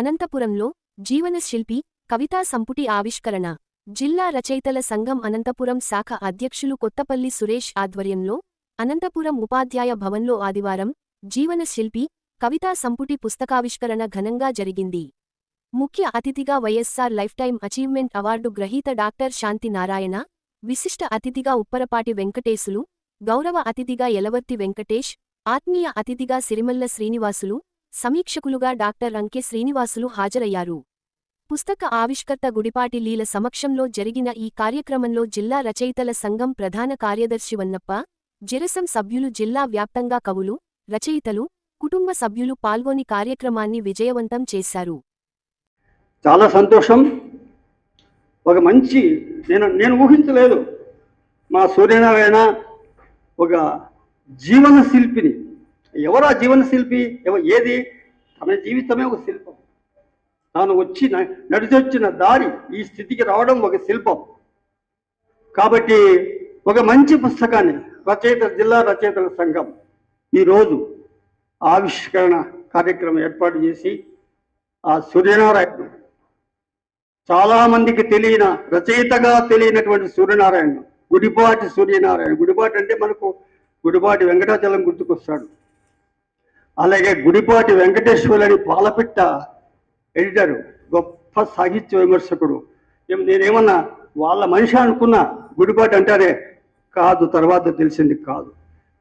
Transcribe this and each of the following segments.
అనంతపురంలో జీవన శిల్పి కవితా సంపుటి ఆవిష్కరణ. జిల్లా రచయితల సంఘం అనంతపురం శాఖ అధ్యక్షులు కొత్తపల్లి సురేష్ ఆధ్వర్యంలో అనంతపురం ఉపాధ్యాయ భవన్లో ఆదివారం జీవన శిల్పి కవితా సంపుటి పుస్తకావిష్కరణ ఘనంగా జరిగింది. ముఖ్య అతిథిగా వైఎస్సార్ లైఫ్టైం అచీవ్మెంట్ అవార్డు గ్రహీత డాక్టర్ శాంతి నారాయణ విశిష్ట అతిథిగా ఉప్పరపాటి వెంకటేశులు గౌరవ అతిథిగా ఎలవర్తి వెంకటేష్ ఆత్మీయ అతిథిగా సిరిమల్ల శ్రీనివాసులు సమీక్షకులుగా డాక్టర్ అంకె శ్రీనివాసులు హాజరయ్యారు. పుస్తక ఆవిష్కర్త గుడిపాటి లీల సమక్షంలో జరిగిన ఈ కార్యక్రమంలో జిల్లా రచయితల సంఘం ప్రధాన కార్యదర్శి వన్నప్ప జిరసం సభ్యులు జిల్లా వ్యాప్తంగా కవులు రచయితలు కుటుంబ సభ్యులు పాల్గొని కార్యక్రమాన్ని విజయవంతం చేశారు. చాలా సంతోషం. ఒక మంచి నేను నేను ఊహించలేదు. మా సూర్యనారాయణ ఒక జీవన శిల్పిని. ఎవరా జీవన శిల్పి? ఎవ- ఏది? తన జీవితమే ఒక శిల్పం. తాను వచ్చి నడిచొచ్చిన దారి ఈ స్థితికి రావడం ఒక శిల్పం. కాబట్టి ఒక మంచి పుస్తకాన్ని రచయిత జిల్లా రచయితల సంఘం ఈరోజు ఆవిష్కరణ కార్యక్రమం ఏర్పాటు చేసి ఆ సూర్యనారాయణ చాలామందికి తెలియన రచయితగా తెలియనటువంటి సూర్యనారాయణ గుడిపాటి సూర్యనారాయణ గుడిపాటి అంటే మనకు గుడిపాటి వెంకటాచలం గుర్తుకొస్తాడు. అలాగే గుడిపాటి వెంకటేశ్వరుని పాలపిట్ట ఎడిటర్ గొప్ప సాహిత్య విమర్శకుడు. నేనేమన్నా వాళ్ళ మనిషి అనుకున్నా గుడిపాటి అంటారే? కాదు తర్వాత తెలిసింది కాదు.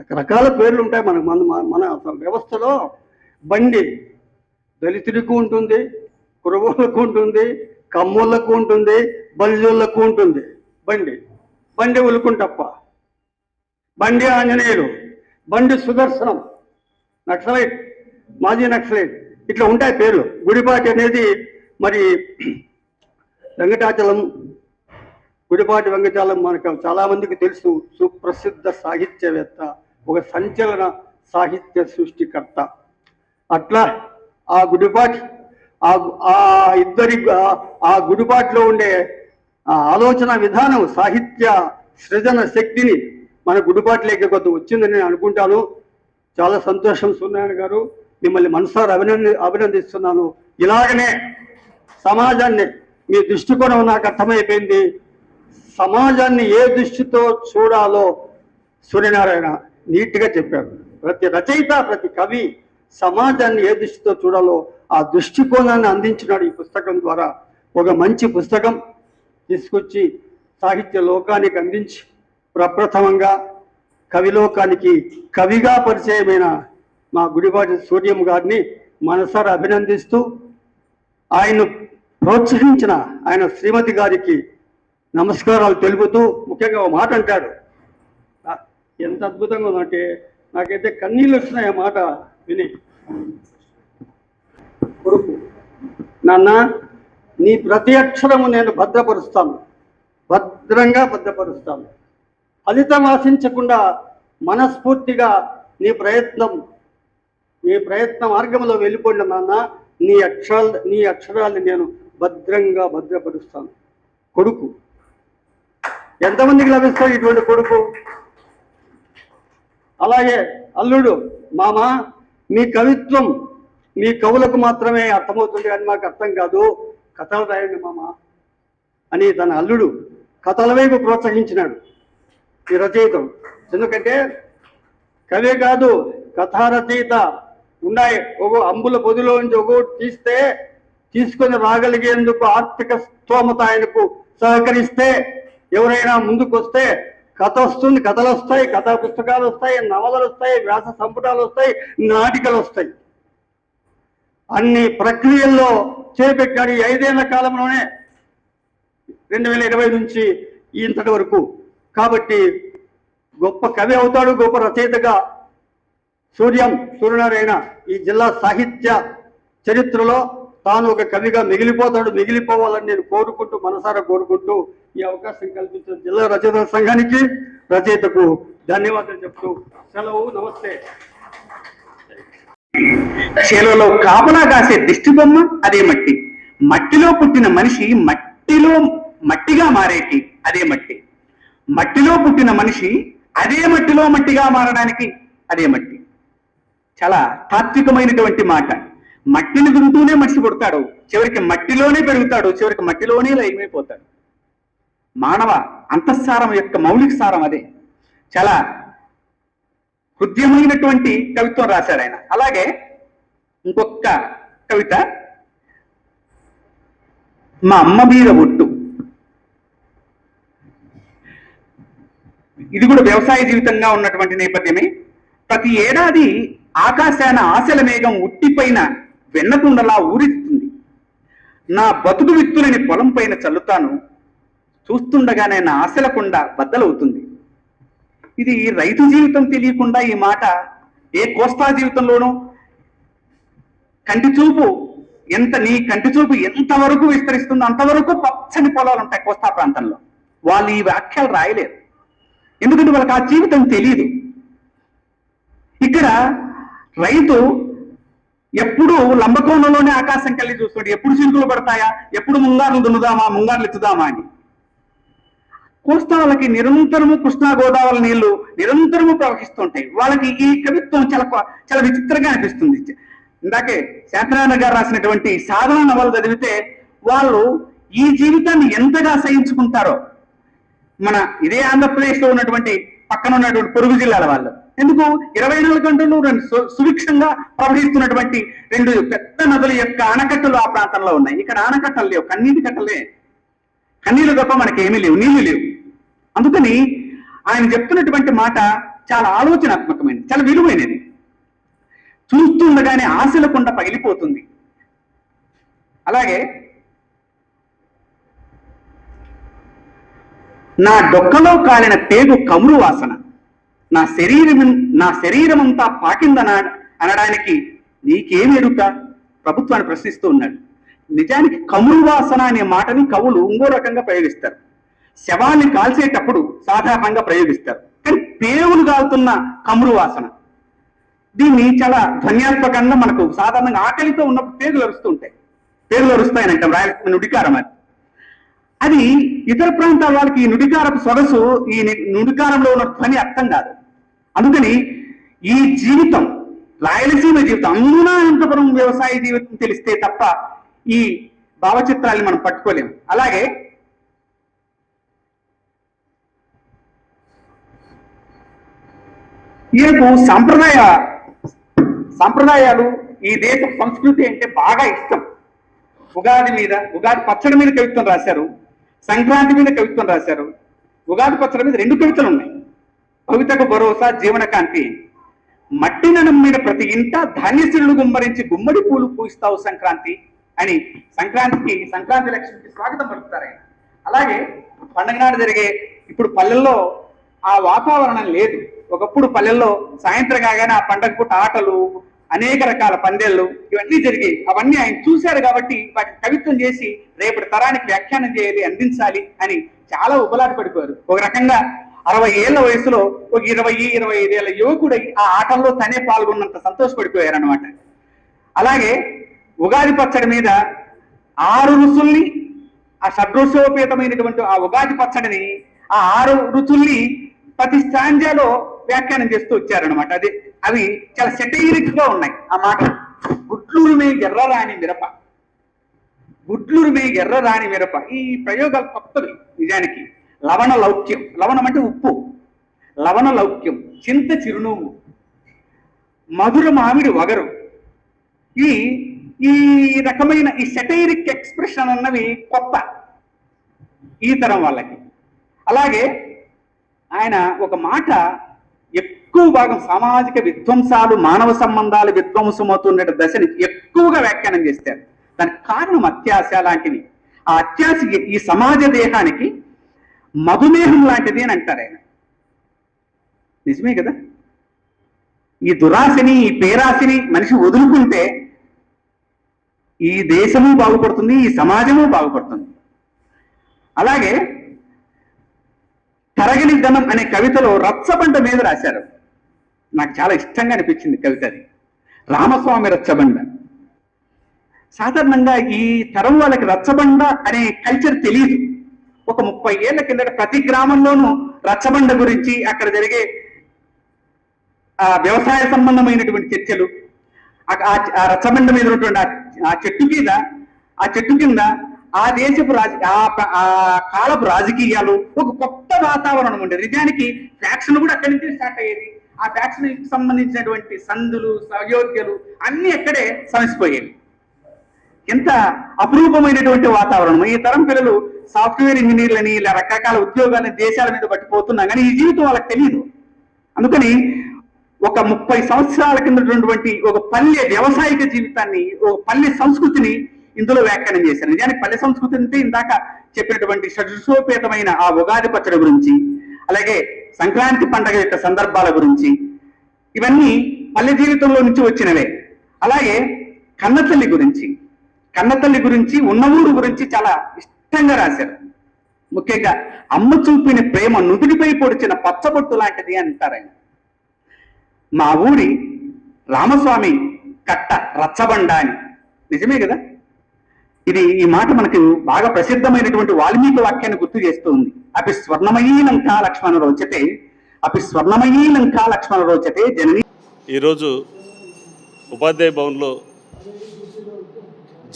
రకరకాల పేర్లు ఉంటాయి మన మన మన వ్యవస్థలో బండి దళితుడికి ఉంటుంది కురవులకు ఉంటుంది కమ్ములకు ఉంటుంది బలిజోళ్ళకు ఉంటుంది. బండి బండి ఉలుకుంటప్ప. బండి ఆంజనేయులు బండి సుదర్శనం. నక్సలైట్ మాజీ నక్సలైట్. ఇట్లా ఉంటాయి పేర్లు. గుడిపాటి అనేది మరి వెంకటాచలం గుడిపాటి వెంకటాచలం మనకు చాలామందికి తెలుసు. సుప్రసిద్ధ సాహిత్యవేత్త ఒక సంచలన సాహిత్య సృష్టికర్త. అట్లా ఆ గుడిపాటి ఆ ఇద్దరి ఆ- గుడిపాటిలో ఉండే ఆలోచన విధానం సాహిత్య సృజన శక్తిని మన గుడిపాటిలోకి కొంత వచ్చిందని నేను అనుకుంటాను. చాలా సంతోషం సూర్యనారాయణ గారు. మిమ్మల్ని మనసారా అభినంది అభినందిస్తున్నాను. ఇలాగనే సమాజాన్ని మీ దృష్టికోణం నాకు అర్థమైపోయింది. సమాజాన్ని ఏ దృష్టితో చూడాలో సూర్యనారాయణ నీట్గా చెప్పారు. ప్రతి రచయిత ప్రతి కవి సమాజాన్ని ఏ దృష్టితో చూడాలో ఆ దృష్టికోణాన్ని అందించినాడు ఈ పుస్తకం ద్వారా. ఒక మంచి పుస్తకం తీసుకొచ్చి సాహిత్య లోకానికి అందించి ప్రప్రథమంగా కవిలోకానికి కవిగా పరిచయమైన మా గుడిపాటి సూర్యం గారిని మనసారా అభినందిస్తూ ఆయన్ను ప్రోత్సహించిన ఆయన శ్రీమతి గారికి నమస్కారాలు తెలుపుతూ ముఖ్యంగా ఒక మాట అంటాడు. ఎంత అద్భుతంగా ఉందంటే నాకైతే కన్నీళ్ళు వచ్చినాయి ఆ మాట విని. కొడుకు నాన్న నీ ప్రతి అక్షరము నేను భద్రపరుస్తాను. భద్రంగా భద్రపరుస్తాను. ఫలితం ఆశించకుండా మనస్ఫూర్తిగా నీ ప్రయత్నం నీ ప్రయత్న మార్గంలో వెళ్ళిపోయిన నాన్న. నీ అక్షరాలు నీ అక్షరాలు నేను భద్రంగా భద్రపరుస్తాను. కొడుకు. ఎంతమందికి లభిస్తాడు ఇటువంటి కొడుకు? అలాగే అల్లుడు మామ మీ కవిత్వం మీ కవులకు మాత్రమే అర్థమవుతుంది కానీ మాకు అర్థం కాదు. కథలు రాయండి మామ అని తన అల్లుడు కథల వైపు ప్రోత్సహించినాడు. ఈ రచయితం ఎందుకంటే కవే కాదు కథా రచయిత ఉన్నాయి. ఒక అంబుల పొదిలో నుంచి ఒకటి తీస్తే తీసుకొని రాగలిగేందుకు ఆర్థిక స్తోమత ఆయనకు సహకరిస్తే ఎవరైనా ముందుకు వస్తే కథ వస్తుంది కథలు వస్తాయి కథా పుస్తకాలు వస్తాయి నవలలు వస్తాయి వ్యాస సంపుటాలు వస్తాయి నాటికలు వస్తాయి. అన్ని ప్రక్రియల్లో చేపెట్టాడు ఐదేళ్ళ కాలంలోనే రెండు వేల ఇరవై నుంచి ఇంతటి వరకు. కాబట్టి గొప్ప కవి అవుతాడు గొప్ప రచయితగా సూర్యం సూర్యనారాయణ ఈ జిల్లా సాహిత్య చరిత్రలో తాను ఒక కవిగా మిగిలిపోతాడు మిగిలిపోవాలని నేను కోరుకుంటూ మనసారా కోరుకుంటూ ఈ అవకాశం కల్పించిన జిల్లా రచయితల సంఘానికి రచయితకు ధన్యవాదాలు చెప్తూ సెలవు నమస్తే. చేలలో కాపలా కాసే దిష్టి బొమ్మ అదే మట్టి. మట్టిలో పుట్టిన మనిషి మట్టిలో మట్టిగా మారేటి అదే మట్టి. మట్టిలో పుట్టిన మనిషి అదే మట్టిలో మట్టిగా మారడానికి అదే మట్టి. చాలా తాత్వికమైనటువంటి మాట. మట్టిని తింటూనే మనిషి పుడతాడు. చివరికి మట్టిలోనే పెరుగుతాడు. చివరికి మట్టిలోనే లయమైపోతాడు. మానవ అంతఃసారం యొక్క మౌలిక సారం అదే. చాలా హృదయమైనటువంటి కవిత్వం రాశారు ఆయన. అలాగే ఇంకొక కవిత. మా అమ్మ మీద ఇది కూడా వ్యవసాయ జీవితంగా ఉన్నటువంటి నేపథ్యమే. ప్రతి ఏడాది ఆకాశాన ఆశల మేఘం ఉట్టిపైన వెన్నకుండలా ఊరిస్తుంది. నా బతుకు విత్తులని పొలం పైన చల్లుతాను. చూస్తుండగానే నా ఆశల కుండ బద్దలవుతుంది. ఇది రైతు జీవితం తెలియకుండా ఈ మాట ఏ కోస్తా జీవితంలోనూ కంటి చూపు ఎంత నీ కంటి చూపు ఎంతవరకు విస్తరిస్తుందో అంతవరకు పచ్చని పొలాలు ఉంటాయి కోస్తా ప్రాంతంలో. వాళ్ళు ఈ వ్యాఖ్యలు రాయలేరు. ఎందుకంటే వాళ్ళకి ఆ జీవితం తెలియదు ఇక్కడ రైతు ఎప్పుడు లంబకోణంలోనే ఆకాశం కలిగి చూస్తుంటే ఎప్పుడు చింతలు పడతాయా? ఎప్పుడు ముంగారులు దున్నుదామా? ముంగారులు ఎత్తుదామా అని. కోస్తా వాళ్ళకి నిరంతరము కృష్ణా గోదావరి నీళ్ళు నిరంతరము ప్రవహిస్తుంటాయి వాళ్ళకి ఈ కవిత్వం చాలా చాలా విచిత్రంగా అనిపిస్తుంది. ఇందాకే శాంతనారాయణ గారు రాసినటువంటి సాధారణ నవలు చదివితే వాళ్ళు ఈ జీవితాన్ని ఎంతగా సహించుకుంటారో మన ఇదే ఆంధ్రప్రదేశ్లో ఉన్నటువంటి పక్కన ఉన్నటువంటి పొరుగు జిల్లాల వాళ్ళు. ఎందుకు? ఇరవై నాలుగు గంటలు రెండు సు- ప్రవహిస్తున్నటువంటి రెండు పెద్ద నదుల యొక్క ఆనకట్టలు ఆ ప్రాంతంలో ఉన్నాయి. ఇక్కడ ఆనకట్టలు లేవు కన్నీటి కట్టలే. కన్నీళ్ళు తప్ప మనకి ఏమీ లేవు నీళ్ళు లేవు. అందుకని ఆయన చెప్తున్నటువంటి మాట చాలా ఆలోచనాత్మకమైనది చాలా విలువైనది. చూస్తుండగానే ఆశలకుండా పగిలిపోతుంది. అలాగే నా డొక్కలో కాలిన పేగు కమురు వాసన. నా శరీరం నా శరీరం అంతా పాకిందన అనడానికి నీకేం ప్రభుత్వాన్ని ప్రశ్నిస్తూ ఉన్నాడు. నిజానికి కమురు వాసన అనే మాటని కవులు ఇంకో రకంగా ప్రయోగిస్తారు. శవాన్ని కాల్చేటప్పుడు సాధారణంగా ప్రయోగిస్తారు. కానీ పేగులు కాలుతున్న కమురు వాసన. దీన్ని చాలా ధ్వన్యాత్మకంగా మనకు సాధారణంగా ఆకలితో ఉన్నప్పుడు పేగులు అరుస్తూ ఉంటాయి. పేగులు అరుస్తాయని అంటాం. రాయలసీమ నుడికారం అది. అది ఇతర ప్రాంతాల వాళ్ళకి ఈ నుడికారపు సొగసు ఈ నుడికారంలో ఉన్న ధ్వని అర్థం కాదు. అందుకని ఈ జీవితం రాయలసీమ జీవితం అందున అనంతపురం వ్యవసాయ జీవితం తెలిస్తే తప్ప ఈ భావచిత్రాల్ని మనం పట్టుకోలేము. అలాగే ఈయనకు సాంప్రదాయ సాంప్రదాయాలు ఈ దేశ సంస్కృతి అంటే బాగా ఇష్టం. ఉగాది మీద ఉగాది పచ్చడి మీద కవిత్వం రాశారు. సంక్రాంతి మీద కవిత్వం రాశారు. ఉగాది పచ్చడి మీద రెండు కవితలు ఉన్నాయి. కవితకు భరోసా జీవనకాంతి మట్టిన మీద ప్రతి ఇంట ధాన్యశీలు గుమ్మరించి గుమ్మడి పూలు పూయిస్తావు సంక్రాంతి అని సంక్రాంతికి సంక్రాంతి లక్ష్మికి స్వాగతం పలుకుతారు. ఆయన అలాగే పండగ నాడు జరిగే ఇప్పుడు పల్లెల్లో ఆ వాతావరణం లేదు. ఒకప్పుడు పల్లెల్లో సాయంత్రం కాగానే ఆ పండగ పూట ఆటలు అనేక రకాల పందేళ్ళు ఇవన్నీ జరిగాయి. అవన్నీ ఆయన చూశారు కాబట్టి వాటిని కవిత్వం చేసి రేపటి తరానికి వ్యాఖ్యానం చేయాలి అందించాలి అని చాలా ఉపలాట పడిపోయారు. ఒక రకంగా అరవై ఏళ్ళ వయసులో ఒక ఇరవై ఇరవై ఐదేళ్ళ యువకుడై ఆ ఆటల్లో తనే పాల్గొన్నంత సంతోషపడిపోయారు అనమాట అలాగే ఉగాది పచ్చడి మీద ఆరు రుచుల్ని ఆ షడ్రుషోపేతమైనటువంటి ఆ ఉగాది పచ్చడిని ఆ ఆరు రుచుల్ని ప్రతి స్టాంజాలో వ్యాఖ్యానం చేస్తూ వచ్చారనమాట అది అవి చాలా సెటైరిక్గా ఉన్నాయి. ఆ మాట గుడ్లూరు మే ఎర్ర రాణి మిరప. గుడ్లూరు మే ఎర్ర రాణి మిరప. ఈ ప్రయోగాలు కొత్తవి నిజానికి. లవణ లౌక్యం. లవణం అంటే ఉప్పు. లవణ లౌక్యం. చింత చిరునవ్వు. మధుర మామిడి వగరు. ఈ ఈ రకమైన ఈ సెటైరిక్ ఎక్స్ప్రెషన్ అన్నవి కొత్త ఈ తరం వాళ్ళకి. అలాగే ఆయన ఒక మాట ఎక్కువ భాగం సామాజిక విధ్వంసాలు మానవ సంబంధాలు విధ్వంసమవుతున్న దశని ఎక్కువగా వ్యాఖ్యానం చేస్తారు. దానికి కారణం అత్యాశ లాంటివి ఆ అత్యాశ ఈ సమాజ దేహానికి మధుమేహం లాంటిది అని అంటారు ఆయన. నిజమే కదా? ఈ దురాశని ఈ పేరాశిని మనిషి వదులుకుంటే ఈ దేశము బాగుపడుతుంది ఈ సమాజము బాగుపడుతుంది. అలాగే తరగని ధనం అనే కవితలో రచ్చబండ మీద రాశారు. నాకు చాలా ఇష్టంగా అనిపించింది కవిత అది. రామస్వామి రచ్చబండ. సాధారణంగా ఈ తరం వాళ్ళకి రచ్చబండ అనే కల్చర్ తెలియదు. ఒక ముప్పై ఏళ్ళ కిందట ప్రతి గ్రామంలోనూ రచ్చబండ గురించి అక్కడ జరిగే ఆ వ్యవసాయ సంబంధమైనటువంటి చర్చలు ఆ- రచ్చబండ మీద ఉన్నటువంటి ఆ- ఆ చెట్టు మీద ఆ చెట్టు కింద ఆ దేశపు రాజ ఆ ఆ కాలపు రాజకీయాలు ఒక కొత్త వాతావరణం ఉండేది నిజానికి ఫ్యాక్షన్ కూడా అక్కడి నుంచి స్టార్ట్ అయ్యేది. ఆ ఫ్యాక్షన్ సంబంధించినటువంటి సందులు సయోధ్యలు అన్ని అక్కడే సమసిపోయేవి. ఎంత అపురూపమైనటువంటి వాతావరణం. ఈ తరం పిల్లలు సాఫ్ట్వేర్ ఇంజనీర్లని ఇలా రకరకాల ఉద్యోగాలని దేశాల మీద పట్టిపోతున్నా కానీ ఈ జీవితం వాళ్ళకి తెలియదు అందుకని ఒక ముప్పై సంవత్సరాల కిందటువంటి ఒక పల్లె వ్యవసాయక జీవితాన్ని ఒక పల్లె సంస్కృతిని ఇందులో వ్యాఖ్యానం చేశారు. నిజానికి పల్లె సంస్కృతి అంటే ఇందాక చెప్పినటువంటి షడ్సోపేతమైన ఆ ఉగాది పచ్చడి గురించి అలాగే సంక్రాంతి పండగ యొక్క సందర్భాల గురించి ఇవన్నీ పల్లె జీవితంలో నుంచి వచ్చినవే. అలాగే కన్నతల్లి గురించి కన్నతల్లి గురించి ఉన్న ఊరు గురించి చాలా ఇష్టంగా రాశారు. ముఖ్యంగా అమ్మ చూపిన ప్రేమ నుదుడిపై పొడిచిన పచ్చబొట్టు లాంటిది అంటారు ఆయన. మా ఊరి రామస్వామి కట్ట రచ్చబండ అని. నిజమే కదా? ఇది ఈ మాట మనకు బాగా ప్రసిద్ధమైనటువంటి వాల్మీకి వాక్యాన్ని గుర్తు చేస్తూ ఉంది. అపి స్వర్ణమయీ లంకా లక్ష్మణ రోచతే అపి స్వర్ణమయీ లంకా లక్ష్మణ రోచతే జనని ఈరోజు ఉపాధ్యాయ భవన్లో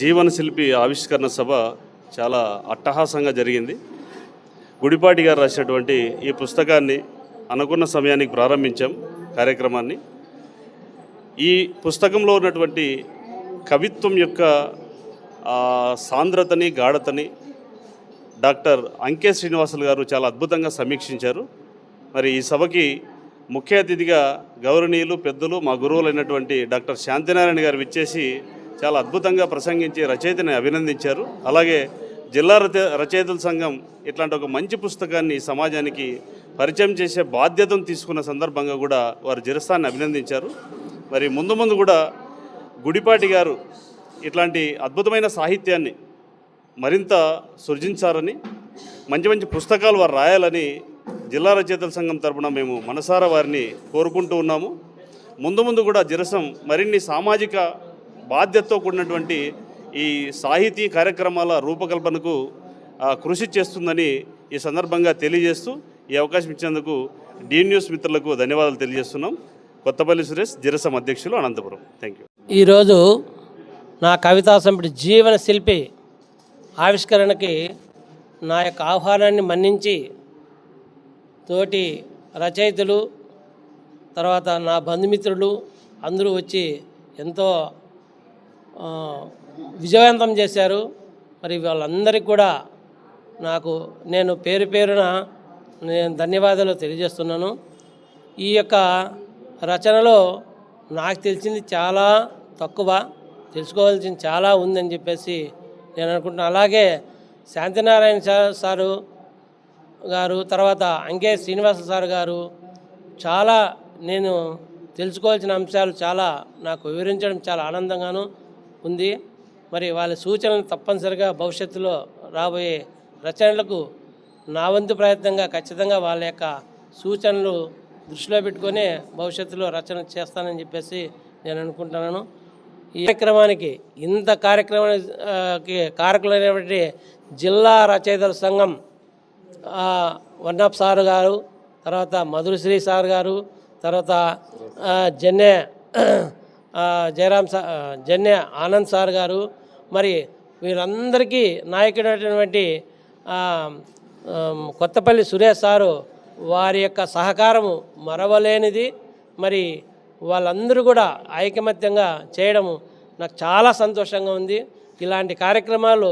జీవన శిల్పి ఆవిష్కరణ సభ చాలా అట్టహాసంగా జరిగింది. గుడిపాటి గారు రాసినటువంటి ఈ పుస్తకాన్ని అనుకున్న సమయానికి ప్రారంభించాం కార్యక్రమాన్ని. ఈ పుస్తకంలో ఉన్నటువంటి కవిత్వం యొక్క సాంద్రతని గాఢతని డాక్టర్ అంకే శ్రీనివాసులు గారు చాలా అద్భుతంగా సమీక్షించారు. మరి ఈ సభకి ముఖ్య అతిథిగా గౌరవనీయులు పెద్దలు మా గురువులైనటువంటి డాక్టర్ శాంతినారాయణ గారు విచ్చేసి చాలా అద్భుతంగా ప్రసంగించి రచయితని అభినందించారు. అలాగే జిల్లా రచ రచయితల సంఘం ఇట్లాంటి ఒక మంచి పుస్తకాన్ని సమాజానికి పరిచయం చేసే బాధ్యతను తీసుకున్న సందర్భంగా కూడా వారు జిరస్థాన్ని అభినందించారు. మరి ముందు ముందు కూడా గుడిపాటి గారు ఇట్లాంటి అద్భుతమైన సాహిత్యాన్ని మరింత సృజించారని మంచి మంచి పుస్తకాలు వారు రాయాలని జిల్లా రచయితల సంఘం తరపున మేము మనసారా వారిని కోరుకుంటూ ఉన్నాము. ముందు ముందు కూడా జిరసం మరిన్ని సామాజిక బాధ్యతతో కూడినటువంటి ఈ సాహితీ కార్యక్రమాల రూపకల్పనకు కృషి చేస్తుందని ఈ సందర్భంగా తెలియజేస్తూ ఈ అవకాశం ఇచ్చేందుకు డీ న్యూస్ మిత్రులకు ధన్యవాదాలు తెలియజేస్తున్నాం. కొత్తపల్లి సురేష్ జిరసం అధ్యక్షులు అనంతపురం. థ్యాంక్ యూ ఈరోజు నా కవితా సంపుటి జీవన శిల్పి ఆవిష్కరణకి నా యొక్క ఆహ్వానాన్ని మన్నించి తోటి రచయితలు తర్వాత నా బంధుమిత్రులు అందరూ వచ్చి ఎంతో విజయవంతం చేశారు. మరి వాళ్ళందరికీ కూడా నాకు నేను పేరు పేరున నేను ధన్యవాదాలు తెలియజేస్తున్నాను. ఈ యొక్క రచనలో నాకు తెలిసింది చాలా తక్కువ. తెలుసుకోవాల్సింది చాలా ఉందని చెప్పేసి నేను అనుకుంటున్నాను అలాగే శాంతినారాయణ సార్ సారు గారు తర్వాత అంకే శ్రీనివాస సార్ గారు చాలా నేను తెలుసుకోవాల్సిన అంశాలు చాలా నాకు వివరించడం చాలా ఆనందంగాను ఉంది. మరి వాళ్ళ సూచనలు తప్పనిసరిగా భవిష్యత్తులో రాబోయే రచనలకు నా వంతు ప్రయత్నంగా ఖచ్చితంగా వాళ్ళ యొక్క సూచనలు దృష్టిలో పెట్టుకొని భవిష్యత్తులో రచన చేస్తానని చెప్పేసి నేను అనుకుంటున్నాను. ఈ కార్యక్రమానికి ఇంత కార్యక్రమానికి కారకులైనటువంటి జిల్లా రచయితల సంఘం వన్నప్ సార్ గారు తర్వాత మధురశ్రీ సార్ గారు తర్వాత ఆ, జన్నె సార్ జన్నె ఆనంద్ సార్ గారు మరి వీరందరికీ నాయకుడైనటువంటి కొత్తపల్లి సురేష్ సారు వారి యొక్క సహకారము మరవలేనిది. మరి వాళ్ళందరూ కూడా ఐకమత్యంగా చేయడము నాకు చాలా సంతోషంగా ఉంది. ఇలాంటి కార్యక్రమాలు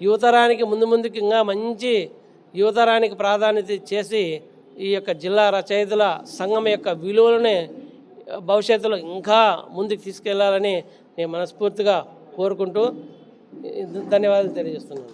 యువతరానికి ముందు ముందుకు ఇంకా మంచి యువతరానికి ప్రాధాన్యత చేసి ఈ యొక్క జిల్లా రచయితల సంఘం యొక్క విలువలని భవిష్యత్తులో ఇంకా ముందుకు తీసుకెళ్ళాలని నేను మనస్ఫూర్తిగా కోరుకుంటూ ధన్యవాదాలు తెలియజేస్తున్నాను.